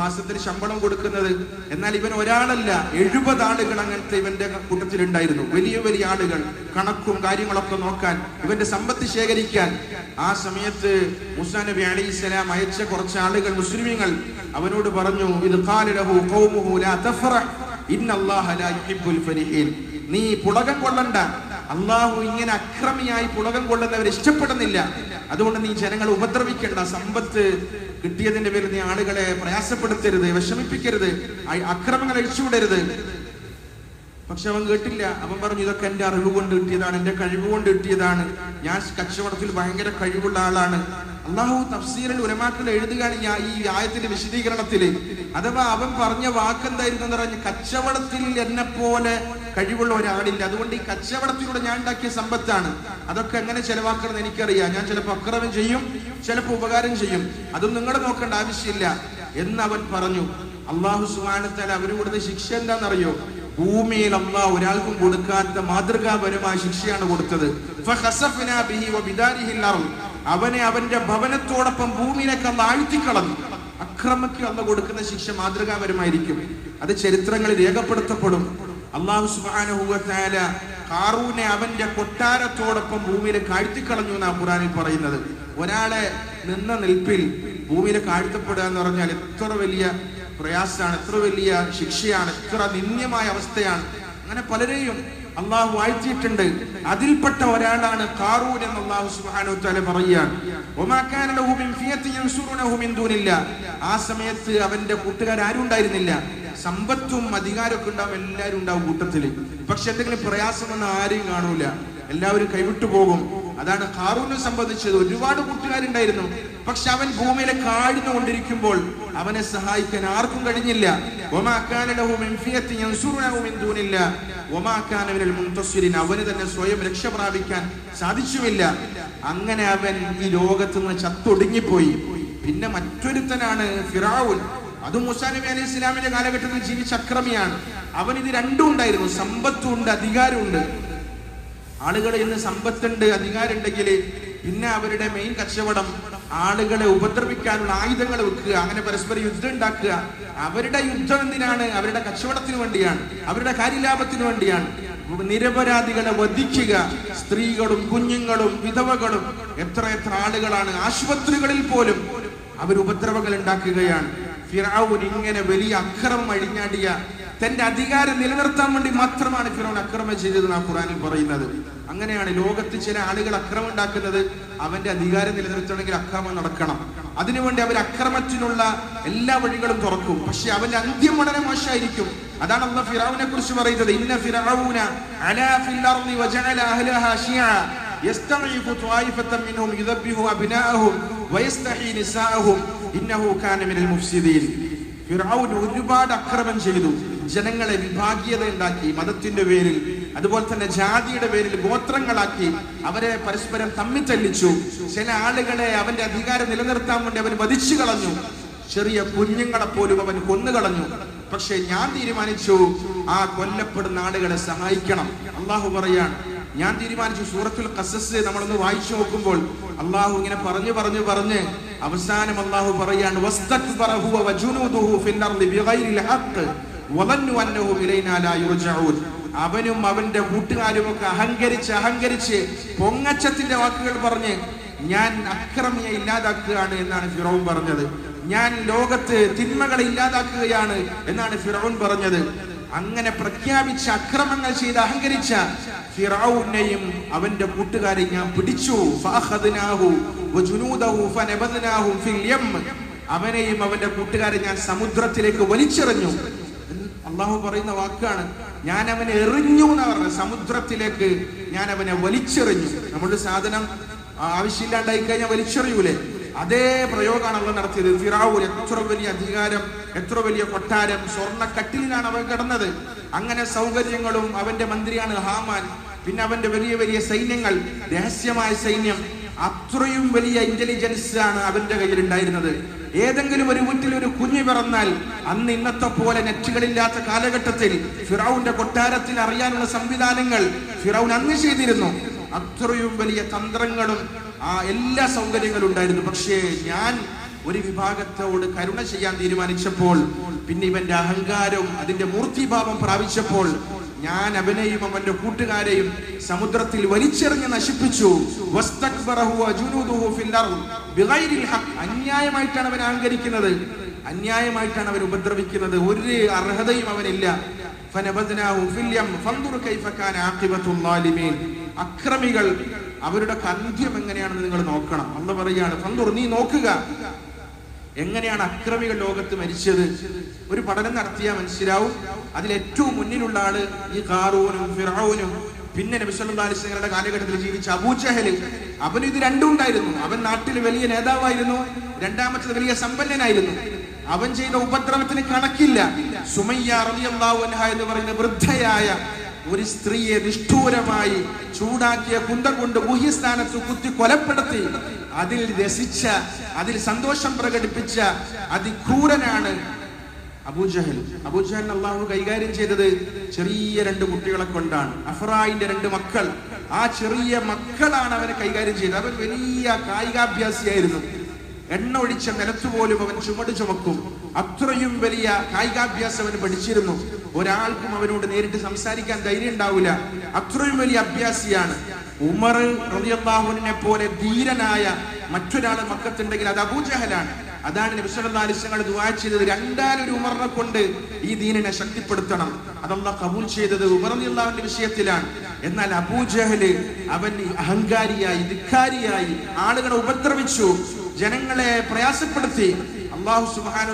മാസത്തിന് ശമ്പളം കൊടുക്കുന്നത്. എന്നാൽ ഇവൻ ഒരാളല്ല എഴുപത് ആളുകൾ അങ്ങനത്തെ ഇവന്റെ കൂട്ടത്തിലുണ്ടായിരുന്നു. വലിയ വലിയ ആളുകൾ കണക്കും കാര്യങ്ങളൊക്കെ നോക്കാൻ ഇവന്റെ സമ്പത്ത് ശേഖരിക്കാൻ. ആ സമയത്ത് മുസാ നബി അലി ഇസ്ലാം അയച്ച കുറച്ച് ആളുകൾ മുസ്ലിമീങ്ങൾ അവനോട് പറഞ്ഞു ഇത് നീ പുളകം കൊള്ളണ്ട. അള്ളാഹു ഇങ്ങനെ അക്രമിയായി പുളകം കൊള്ളുന്നവർ ഇഷ്ടപ്പെടുന്നില്ല. അതുകൊണ്ട് നീ ജനങ്ങളെ ഉപദ്രവിക്കേണ്ട. സമ്പത്ത് കിട്ടിയതിന്റെ പേരിൽ നീ ആളുകളെ പ്രയാസപ്പെടുത്തരുത് വിഷമിപ്പിക്കരുത് അക്രമങ്ങൾ അഴിച്ചുവിടരുത്. പക്ഷെ അവൻ കേട്ടില്ല. അവൻ പറഞ്ഞു ഇതൊക്കെ എന്റെ അറിവ് കൊണ്ട് കിട്ടിയതാണ് എന്റെ കഴിവ് കൊണ്ട് കിട്ടിയതാണ്. ഞാൻ കച്ചവടത്തിൽ ഭയങ്കര കഴിവുള്ള ആളാണ്. അള്ളാഹു തഫ്സീറിൽ ഉലമാക്കൾ എഴുതുകയാണ് ഞാൻ ഈ ആയത്തിന്റെ വിശദീകരണത്തിൽ അഥവാ അവൻ പറഞ്ഞ വാക്കെന്തായിരുന്നു എന്ന് പറഞ്ഞ് കച്ചവടത്തിൽ എന്നെ പോലെ കഴിവുള്ള ഒരാളില്ല. അതുകൊണ്ട് ഈ കച്ചവടത്തിലൂടെ ഞാൻ ഉണ്ടാക്കിയ സമ്പത്താണ്. അതൊക്കെ എങ്ങനെ ചെലവാക്കണമെന്ന് എനിക്കറിയാം. ഞാൻ ചിലപ്പോൾ അക്രമം ചെയ്യും ചിലപ്പോൾ ഉപകാരം ചെയ്യും. അതും നിങ്ങൾ നോക്കേണ്ട ആവശ്യമില്ല എന്ന് അവൻ പറഞ്ഞു. അള്ളാഹു സുബാനത്താൽ അവർ കൊടുത്ത ശിക്ഷ എന്താണെന്നറിയോ? ഭൂമിയിൽ അള്ളാഹ് ഒരാൾക്കും കൊടുക്കാത്ത മാതൃകാപരമായ ശിക്ഷയാണ് കൊടുത്തത്. അവനെ അവന്റെ ഭവനത്തോടൊപ്പം ഭൂമിയിലേക്ക് അന്ന് ആഴ്ത്തിക്കളഞ്ഞു. അക്രമയ്ക്ക് അന്ന് കൊടുക്കുന്ന ശിക്ഷ മാതൃകാപരമായിരിക്കും. അത് ചരിത്രങ്ങളിൽ രേഖപ്പെടുത്തപ്പെടും. അള്ളാഹു സുബാനുഭൂവത്തായ കാറൂനെ അവന്റെ കൊട്ടാരത്തോടൊപ്പം ഭൂമിയിൽ കാഴ്ത്തിക്കളഞ്ഞു എന്നാണ് ഖുറാനിൽ പറയുന്നത്. ഒരാളെ നിന്ന നിൽപ്പിൽ ഭൂമിയിൽ കാഴ്ത്തപ്പെടുക എന്ന് പറഞ്ഞാൽ എത്ര വലിയ പ്രയാസമാണ് എത്ര വലിയ ശിക്ഷയാണ് എത്ര നിന്ദ്യമായ അവസ്ഥയാണ്. അങ്ങനെ പലരെയും അള്ളാഹു വാഴ്ത്തിയിട്ടുണ്ട് അതിൽപ്പെട്ട ഒരാളാണ് കാറൂൻ എന്ന് അള്ളാഹു സുബ്ഹാനഹു വതആല പറയുകയാണ്. ആ സമയത്ത് അവന്റെ കൂട്ടുകാർ ആരും ഉണ്ടായിരുന്നില്ല. സമ്പത്തും അധികാരമൊക്കെ ഉണ്ടാവും എല്ലാവരും ഉണ്ടാവും കൂട്ടത്തിൽ. പക്ഷെ എന്തെങ്കിലും പ്രയാസം വന്ന ആരെയും കാണൂല. എല്ലാവരും കൈവിട്ടു പോകും. അതാണ് ഹാറൂനെ സംബന്ധിച്ചത്. ഒരുപാട് കൂട്ടുകാരുണ്ടായിരുന്നു. പക്ഷെ അവൻ ഭൂമിയിലെ കാഴ്ന്നുകൊണ്ടിരിക്കുമ്പോൾ അവനെ സഹായിക്കാൻ ആർക്കും കഴിഞ്ഞില്ല. അവന് തന്നെ സ്വയം രക്ഷ പ്രാപിക്കാൻ സാധിച്ചുമില്ല. അങ്ങനെ അവൻ ഈ ലോകത്ത് നിന്ന് ചത്തൊടുങ്ങിപ്പോയി. പിന്നെ മറ്റൊരുത്തനാണ് ഫിറാവുൻ. അതും മുസാ നബി അലൈഹി ഇസ്ലാമിന്റെ കാലഘട്ടത്തിൽ ജീവിച്ച അക്രമിയാണ്. അവൻ ഇത് രണ്ടും ഉണ്ടായിരുന്നു. സമ്പത്തും ഉണ്ട് അധികാരമുണ്ട് ആളുകൾ ഇന്ന് സമ്പത്തുണ്ട് അധികാരം ഉണ്ടെങ്കിൽ പിന്നെ അവരുടെ മെയിൻ കച്ചവടം ആളുകളെ ഉപദ്രവിക്കാനുള്ള ആയുധങ്ങൾ വെക്കുക അങ്ങനെ പരസ്പരം യുദ്ധം ഉണ്ടാക്കുക. അവരുടെ യുദ്ധം എന്തിനാണ്? അവരുടെ കച്ചവടത്തിന് വേണ്ടിയാണ്. അവരുടെ കാര്യലാഭത്തിന് വേണ്ടിയാണ്. നിരപരാധികളെ വധിക്കുക സ്ത്രീകളും കുഞ്ഞുങ്ങളും വിധവകളും എത്ര എത്ര ആളുകളാണ് ആശുപത്രികളിൽ പോലും അവർ ഉപദ്രവങ്ങൾ ഉണ്ടാക്കുകയാണ്. ഫിറാവുൻ ഇങ്ങനെ വലിയ അക്രമം അഴിഞ്ഞാടിയ തന്റെ അധികാരം നിലനിർത്താൻ വേണ്ടി മാത്രമാണ് ഫിറോൻ അക്രമം ചെയ്തതെന്ന് ആ ഖുറാനിൽ പറയുന്നത്. അങ്ങനെയാണ് ലോകത്ത് ചില ആളുകൾ അക്രമം ഉണ്ടാക്കുന്നത്. അവന്റെ അധികാരം നിലനിർത്തണമെങ്കിൽ അക്രമം നടക്കണം. അതിനുവേണ്ടി അവർ അക്രമത്തിനുള്ള എല്ലാ വഴികളും തുറക്കും. പക്ഷെ അവന്റെ അന്ത്യം വളരെ മോശമായിരിക്കും. അതാണ് അള്ള ഫിറാവിനെ കുറിച്ച് പറയുന്നത്. ഇന്ന ഫിറാവൂന വജഅല يستضعف طائفة منهم يذبح أبناءهم ويستحيي نساءهم إنه كان من المفسدين ഫിറഔൻ ഒരുപാട് അക്രമം ചെയ്തു ജനങ്ങളെ വിഭാഗീയത ഉണ്ടാക്കി മതത്തിന്റെ പേരിൽ അതുപോലെ തന്നെ ജാതിയുടെ പേരിൽ ഗോത്രങ്ങളാക്കി അവരെ പരസ്പരം തമ്മിത്തല്ലിച്ചു ചില ആളുകളെ അവന്റെ അധികാരം നിലനിർത്താൻ വേണ്ടി അവൻ വധിച്ചു കളഞ്ഞു ചെറിയ കുഞ്ഞുങ്ങളെ പോലും അവൻ കൊന്നുകളഞ്ഞു പക്ഷെ ഞാൻ തീരുമാനിച്ചു ആ കൊല്ലപ്പെടുന്ന ആളുകളെ സഹായിക്കണം അള്ളാഹു പറയാണ് ഞാൻ തീരുമാനിച്ചു. സൂറത്തുൽ കസസ് നമ്മളൊന്ന് വായിച്ചു നോക്കുമ്പോൾ അള്ളാഹു ഇങ്ങനെ പറഞ്ഞു പറഞ്ഞു പറഞ്ഞ് അവസാനം അള്ളാഹു പറയാണ് അവനും അവന്റെ കൂട്ടുകാരും ഒക്കെ അഹങ്കരിച്ച് അഹങ്കരിച്ച് പൊങ്ങച്ചത്തിന്റെ വാക്കുകൾ പറഞ്ഞ് ഞാൻ അക്രമിയെ ഇല്ലാതാക്കുകയാണ് എന്നാണ് ഫിറോൻ പറഞ്ഞത്. ഞാൻ ലോകത്ത് തിന്മകളെ ഇല്ലാതാക്കുകയാണ് എന്നാണ് ഫിറോൻ പറഞ്ഞത്. അങ്ങനെ പ്രഖ്യാപിച്ച അക്രമങ്ങൾ ചെയ്ത് അഹങ്കരിച്ച ഫിറൌനെയും അവന്റെ കൂട്ടുകാരെ ഞാൻ പിടിച്ചു. അവനെയും അവന്റെ കൂട്ടുകാരെ ഞാൻ സമുദ്രത്തിലേക്ക് വലിച്ചെറിഞ്ഞു. അള്ളാഹു പറയുന്ന വാക്കാണ് ഞാൻ അവനെ എറിഞ്ഞു എന്ന് പറഞ്ഞ സമുദ്രത്തിലേക്ക് ഞാൻ അവനെ വലിച്ചെറിഞ്ഞു. നമ്മുടെ സാധനം ആവശ്യമില്ലാണ്ടായി കഴിഞ്ഞാൽ വലിച്ചെറിയൂലേ? അതേ പ്രയോഗമാണ് അവൻ നടത്തിയത്. ഫിറാവൂൽ എത്ര വലിയ അധികാരം എത്ര വലിയ കൊട്ടാരം സ്വർണ കട്ടിലിലാണ് അവൻ കിടന്നത്. അങ്ങനെ സൗകര്യങ്ങളും അവന്റെ മന്ത്രിയാണ് ഹാമാൻ. പിന്നെ അവന്റെ വലിയ വലിയ സൈന്യങ്ങൾ രഹസ്യമായ സൈന്യം അത്രയും വലിയ ഇന്റലിജൻസ് ആണ് അവന്റെ കയ്യിൽ ഉണ്ടായിരുന്നത് ഏതെങ്കിലും ഒരു വീട്ടിൽ ഒരു കുഞ്ഞു പിറന്നാൽ അന്ന് ഇന്നത്തെ പോലെ നെറ്റുകളില്ലാത്ത കാലഘട്ടത്തിൽ ഫിറൌന്റെ കൊട്ടാരത്തിൽ അറിയാനുള്ള സംവിധാനങ്ങൾ ഫിറൌൻ അന്ന് ചെയ്തിരുന്നു. അത്രയും വലിയ തന്ത്രങ്ങളും ആ എല്ലാ സൗകര്യങ്ങളും ഉണ്ടായിരുന്നു. പക്ഷേ ഞാൻ ഒരു വിഭാഗത്തോട് കരുണ ചെയ്യാൻ തീരുമാനിച്ചപ്പോൾ പിന്നെ ഇവന്റെ അഹങ്കാരവും അതിന്റെ മൂർത്തിഭാവം പ്രാപിച്ചപ്പോൾ ഞാൻ അവനെയും അവന്റെ കൂട്ടുകാരെയും സമുദ്രത്തിൽ വലിച്ചെറിഞ്ഞ് നശിപ്പിച്ചു. അന്യായമായിട്ടാണ് അവൻ അഹങ്കരിക്കുന്നത്. അന്യായമായിട്ടാണ് അവൻ ഉപദ്രവിക്കുന്നത്. ഒരു അർഹതയും അവനില്ല. അക്രമികൾ അവരുടെ കന്ധ്യം എങ്ങനെയാണെന്ന് നിങ്ങൾ നോക്കണം. അന്ന് പറയാണ് ഫന്തുർ നീ നോക്കുക. എങ്ങനെയാണ് അക്രമികൾ ലോകത്ത് മരിച്ചത്? ഒരു പഠനം നടത്തിയാൽ മനസ്സിലാവും അതിൽ ഏറ്റവും മുന്നിലുള്ള ആൾ ഈ കാറൂനും ഫിറാവൂനും പിന്നെ നബിസ്വല്ലാസ്ലങ്ങളുടെ കാലഘട്ടത്തിൽ ജീവിച്ച അബൂജഹൽ അവന് ഇത് രണ്ടും ഉണ്ടായിരുന്നു. അവൻ നാട്ടിൽ വലിയ നേതാവായിരുന്നു. രണ്ടാമത്തത് വലിയ സമ്പന്നനായിരുന്നു. അവൻ ചെയ്ത ഉപദ്രവത്തിന് കണക്കില്ല. സുമയ്യ റളിയല്ലാഹു അൻഹ എന്ന് പറയുന്ന വൃദ്ധയായ ഒരു സ്ത്രീയെ നിഷ്ഠൂരമായി ചൂടാക്കിയ കുന്തം കൊണ്ട് ഗുഹ്യസ്ഥാനത്ത് കുത്തി കൊലപ്പെടുത്തി. അതിൽ രസിച്ച അതിൽ സന്തോഷം പ്രകടിപ്പിച്ച അതിക്രൂരനാണ് അബൂജഹൽ. അബൂജഹൽ അള്ളാഹു കൈകാര്യം ചെയ്തത് ചെറിയ രണ്ട് കുട്ടികളെ കൊണ്ടാണ്. അഫറായിന്റെ രണ്ട് മക്കൾ. ആ ചെറിയ മക്കളാണ് അവനെ കൈകാര്യം ചെയ്തത്. അവൻ വലിയ കായികാഭ്യാസിയായിരുന്നു. എണ്ണ ഒഴിച്ച നിലത്തുപോലും അവൻ ചുമട് ചുമക്കും. അത്രയും വലിയ കായികാഭ്യാസം അവൻ പഠിച്ചിരുന്നു. ഒരാൾക്കും അവനോട് നേരിട്ട് സംസാരിക്കാൻ ധൈര്യം ഉണ്ടാവില്ല. അത്രയും വലിയ അഭ്യാസിയാണ്. ഉമർ റളിയല്ലാഹുവിനെ പോലെ ധീരനായ മറ്റൊരാൾ മക്കത്തുണ്ടെങ്കിൽ അത് അബൂജഹലാണ്. അതാണ് നബിസ്വല്ലാസ്യങ്ങൾ ദുവാ ചെയ്തത്. രണ്ടാലൊരു ഉമറിനെ കൊണ്ട് ഈ ദീനിനെ ശക്തിപ്പെടുത്തണം. അതല്ല കബൂൽ ചെയ്തത് ഉമർ റളിയല്ലാഹുവിന്റെ വിഷയത്തിലാണ്. എന്നാൽ അബൂജഹൽ അവൻ അഹങ്കാരിയായി ധിക്കാരിയായി ആളുകളെ ഉപദ്രവിച്ചു ജനങ്ങളെ പ്രയാസപ്പെടുത്തി അള്ളാഹു സുബാന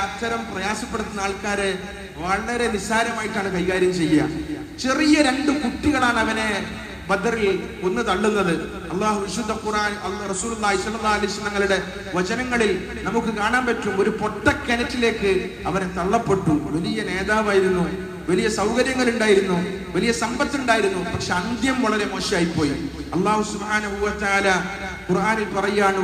അത്തരം പ്രയാസപ്പെടുത്തുന്ന ആൾക്കാരെ വളരെ നിസ്സാരമായിട്ടാണ് കൈകാര്യം ചെയ്യുക. ചെറിയ രണ്ട് കുട്ടികളാണ് അവനെ ബദറിൽ ഒന്ന് തള്ളുന്നത്. അള്ളാഹു വിശുദ്ധ ഖുറാൻ അലൈഹി വസല്ലമയുടെ വചനങ്ങളിൽ നമുക്ക് കാണാൻ പറ്റും ഒരു പൊട്ടക്കിണറ്റിലേക്ക് അവരെ തള്ളപ്പെട്ടു. വലിയ നേതാവായിരുന്നു വലിയ സൗകര്യങ്ങൾ ഉണ്ടായിരുന്നു വലിയ സമ്പത്ത് ഉണ്ടായിരുന്നു പക്ഷെ അന്ത്യം വളരെ മോശമായി പോയി അള്ളാഹു തആല ഖുർആനിൽ പറയാണ്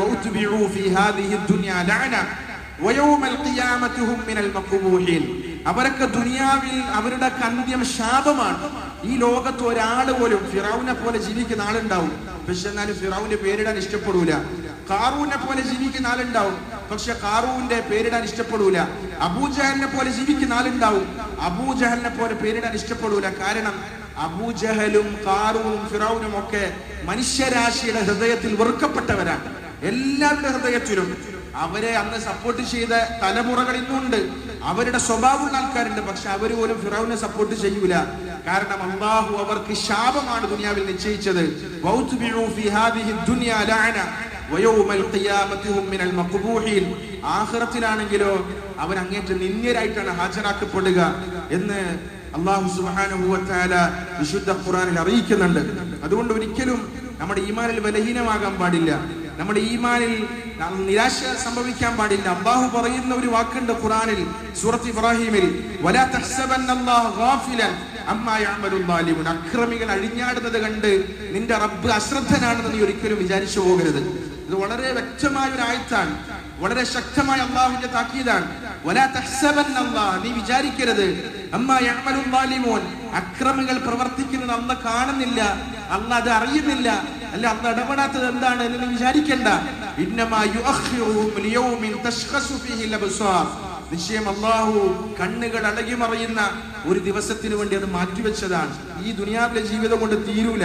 അവരൊക്കെ ദുനിയാവിൽ അവരുടെ കന്ത്യം ശാപമാണ്. ഈ ലോകത്ത് ഒരാൾ പോലും ഫിറൌനെ പോലെ ജീവിക്കുന്ന ആളുണ്ടാവും. പക്ഷെ എന്നാലും ഫിറൌന്റെ പേരിടാൻ ഇഷ്ടപ്പെടൂല. കാറൂനെ പോലെ ജീവിക്കുന്ന ആളുണ്ടാവും. പക്ഷെ കാറൂന്റെ പേരിടാൻ ഇഷ്ടപ്പെടൂല. അബൂജഹലിനെ പോലെ ജീവിക്കുന്ന ആളുണ്ടാവും. അബൂജഹലിനെ പോലെ പേരിടാൻ ഇഷ്ടപ്പെടൂല. കാരണം അബൂജഹലും കാറൂവും ഫിറൌനും ഒക്കെ മനുഷ്യരാശിയുടെ ഹൃദയത്തിൽ വെറുക്കപ്പെട്ടവരാണ്. എല്ലാവരുടെ ഹൃദയത്തിലും അവരെ അന്ന് സപ്പോർട്ട് ചെയ്ത തലമുറകൾ ഇന്നുണ്ട്. അവരുടെ സ്വഭാവമുള്ള ആൾക്കാരുണ്ട്. പക്ഷെ അവർ പോലും ഫിറൌനെ സപ്പോർട്ട് ചെയ്യൂല. കാരണം അള്ളാഹു അവർക്ക് ശാപമാണ് ദുനിയാവിൽ നിശ്ചയിച്ചത്. ആഹ്റത്തിലാണെങ്കിലോ അവൻ അങ്ങേറ്റം നിന്ദ്യരായിട്ടാണ് ഹാജരാക്കപ്പെടുക എന്ന് അള്ളാഹു തആല വിശുദ്ധ ഖുറാനിൽ അറിയിക്കുന്നുണ്ട്. അതുകൊണ്ട് ഒരിക്കലും നമ്മുടെ ഈമാനിൽ ബലഹീനമാകാൻ പാടില്ല. നമ്മുടെ ഈമാനിൽ നിരാശ സംഭവിക്കാൻ പാടില്ല. അള്ളാഹു പറയുന്ന ഒരു വാക്കുണ്ട് ഖുറാനിൽ സൂറത്ത് ഇബ്രാഹിമിൽ അക്രമികൾ അഴിഞ്ഞാടുന്നത് കണ്ട് നിന്റെ റബ്ബ് അശ്രദ്ധനാണെന്ന് നീ ഒരിക്കലും വിചാരിച്ചു പോകരുത്. ഇത് വളരെ വ്യക്തമായ ഒരു ആയത്താണ് വളരെ ശക്തമായ അള്ളാഹുവിന്റെ താക്കീതാണ്. നീ വിചാരിക്കരുത്. അമ്മ അക്രമികൾ പ്രവർത്തിക്കുന്നത് അല്ല കാണുന്നില്ല അല്ല അത് അറിയുന്നില്ല. അല്ല അന്ന് ഇടപെടാത്തത് എന്താണ് എന്ന് വിചാരിക്കണ്ട. നിശ്ചയം അള്ളാഹു കണ്ണുകൾ അടകി മറയുന്ന ഒരു ദിവസത്തിന് വേണ്ടി അത് മാറ്റിവെച്ചതാണ്. ഈ ദുനിയാവിലെ ജീവിതം കൊണ്ട് തീരൂല.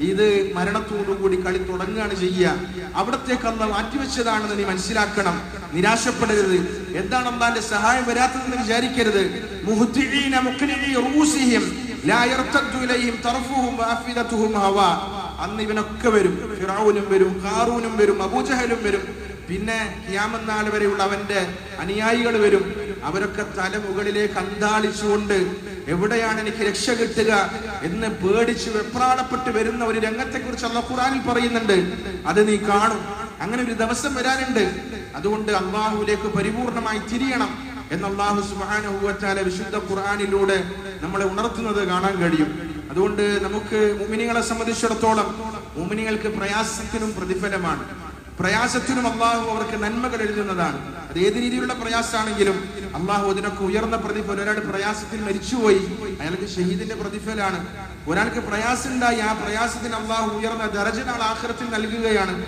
ഇത് മരണത്തോടുകൂടി കളി തുടങ്ങുകയാണ് ചെയ്യുക. അവിടത്തേക്ക് അന്ന് മാറ്റിവെച്ചതാണെന്ന് നീ മനസ്സിലാക്കണം. നിരാശപ്പെടരുത്. എന്താണ് അന്നാന്റെ സഹായം വരാത്തതെന്ന് വിചാരിക്കരുത്. മുഹുദ്ദീന മുഖ്നിഈ റൂസിഹിം ലാ യർതദ്ദു ഇലൈഹിം തർഫുഹും വഅഫിദതുഹും ഹവാ. അന്ന് ഇവനൊക്കെ വരും. ഫിറാവുനും വരും കാറൂനും വരും അബൂജഹലും വരും. പിന്നെ ഖിയാമന്നാൾ വരെയുള്ള അവന്റെ അനുയായികൾ വരും. അവരൊക്കെ തല മുകളിലേക്ക് അന്താളിച്ചുകൊണ്ട് എവിടെയാണ് എനിക്ക് രക്ഷ കിട്ടുക എന്ന് പേടിച്ച് വെപ്രാളപ്പെട്ട് വരുന്ന ഒരു രംഗത്തെ കുറിച്ച് അള്ള ഖുറാനിൽ പറയുന്നുണ്ട്. അത് നീ കാണും. അങ്ങനെ ഒരു ദിവസം വരാനുണ്ട്. അതുകൊണ്ട് അള്ളാഹുലേക്ക് പരിപൂർണമായി തിരിയണം എന്ന് അള്ളാഹു സുബാനുഭവത്താല വിശുദ്ധ ഖുർആാനിലൂടെ നമ്മളെ ഉണർത്തുന്നത് കാണാൻ കഴിയും. അതുകൊണ്ട് നമുക്ക് മുമിനികളെ സംബന്ധിച്ചിടത്തോളം മുമിനികൾക്ക് പ്രയാസത്തിനും പ്രതിഫലമാണ്. പ്രയാസത്തിനും അള്ളാഹു അവർക്ക് നന്മകൾ എഴുതുന്നതാണ്. അത് ഏത് രീതിയിലുള്ള പ്രയാസമാണെങ്കിലും അള്ളാഹു അതിനൊക്കെ ഉയർന്ന പ്രതിഫലം ഒരാൾ പ്രയാസത്തിൽ മരിച്ചുപോയി അയാൾക്ക് ഷഹീദിന്റെ പ്രതിഫലാണ് ഒരാൾക്ക് പ്രയാസം ഉണ്ടായി ആ പ്രയാസത്തിന് അള്ളാഹു ഉയർന്ന ദർജനാൾ ആഖിറത്തിൽ നൽകുകയാണ്.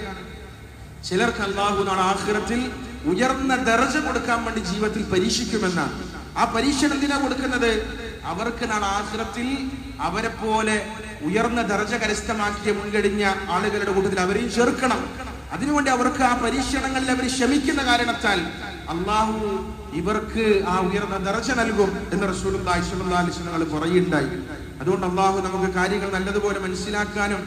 ചിലർക്ക് അള്ളാഹു നാൾ ആഹ്റത്തിൽ ഉയർന്ന ദർജ കൊടുക്കാൻ വേണ്ടി ജീവിതത്തിൽ പരീക്ഷിക്കുമെന്നാണ്. ആ പരീക്ഷ എന്തിനാ കൊടുക്കുന്നത്? അവർക്ക് നാൾ ആഖിറത്തിൽ അവരെ പോലെ ഉയർന്ന ദർജ കരസ്ഥമാക്കിയ മുൻകഴിഞ്ഞ ആളുകളുടെ കൂട്ടത്തിൽ അവരെയും ചേർക്കണം അതിനുവേണ്ടി അവർക്ക് ആ പരീക്ഷണങ്ങളിൽ അവർ ക്ഷമിക്കുന്ന കാരണത്താൽ അള്ളാഹു ഇവർക്ക് ആ ഉയർന്ന ദർജ നൽകും എന്ന് സ്വല്ലല്ലാഹി അലൈഹി വസല്ലം പറയുകയുണ്ടായി. അതുകൊണ്ട് അള്ളാഹു നമുക്ക് കാര്യങ്ങൾ നല്ലതുപോലെ മനസ്സിലാക്കാനും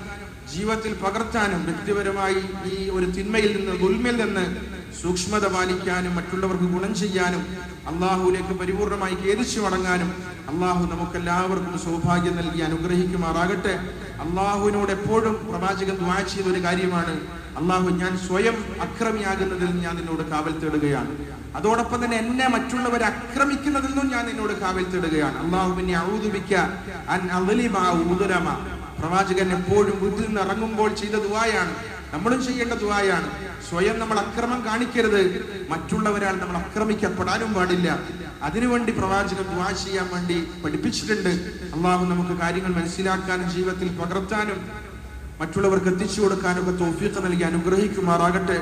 ജീവിതത്തിൽ പകർത്താനും വ്യക്തിപരമായി ഈ ഒരു തിന്മയിൽ നിന്ന് ദുൽമയിൽ നിന്ന് സൂക്ഷ്മത പാലിക്കാനും മറ്റുള്ളവർക്ക് ഗുണം ചെയ്യാനും അള്ളാഹുവിലേക്ക് പരിപൂർണമായി ഖേദിച്ചു മടങ്ങാനും അള്ളാഹു നമുക്കെല്ലാവർക്കും സൗഭാഗ്യം നൽകി അനുഗ്രഹിക്കുമാറാകട്ടെ. അള്ളാഹുവിനോട് എപ്പോഴും പ്രവാചകൻ ചെയ്ത ഒരു കാര്യമാണ് അള്ളാഹു ഞാൻ സ്വയം അക്രമിയാകുന്നതിൽ ഞാൻ നിന്നോട് കാവൽ തേടുകയാണ്. അതോടൊപ്പം തന്നെ എന്നെ മറ്റുള്ളവർ അക്രമിക്കുന്നതിൽ നിന്നും ഞാൻ നിന്നോട് കാവൽ തേടുകയാണ്. അള്ളാഹുവിനെ ഔദുബിക്ക അൻ അളിമ ഉദുരമ പ്രവാചകൻ എപ്പോഴും വീട്ടിൽ നിന്ന് ഇറങ്ങുമ്പോൾ ചെയ്ത ദുവായാണ് നമ്മളും ചെയ്യേണ്ട ദുവായാണ് സ്വയം നമ്മൾ അക്രമം കാണിക്കരുത്. മറ്റുള്ളവരാൽ നമ്മൾ അക്രമിക്കപ്പെടാനും പാടില്ല. അതിനുവേണ്ടി പ്രവാചകൻ ദുവാ ചെയ്യാൻ വേണ്ടി പഠിപ്പിച്ചിട്ടുണ്ട്. അള്ളാഹു നമുക്ക് കാര്യങ്ങൾ മനസ്സിലാക്കാനും ജീവിതത്തിൽ പകർത്താനും മറ്റുള്ളവർക്ക് എത്തിച്ചു കൊടുക്കാനും ഒക്കെ തോഫീക്ക് നൽകി അനുഗ്രഹിക്കുമാറാകട്ടെ.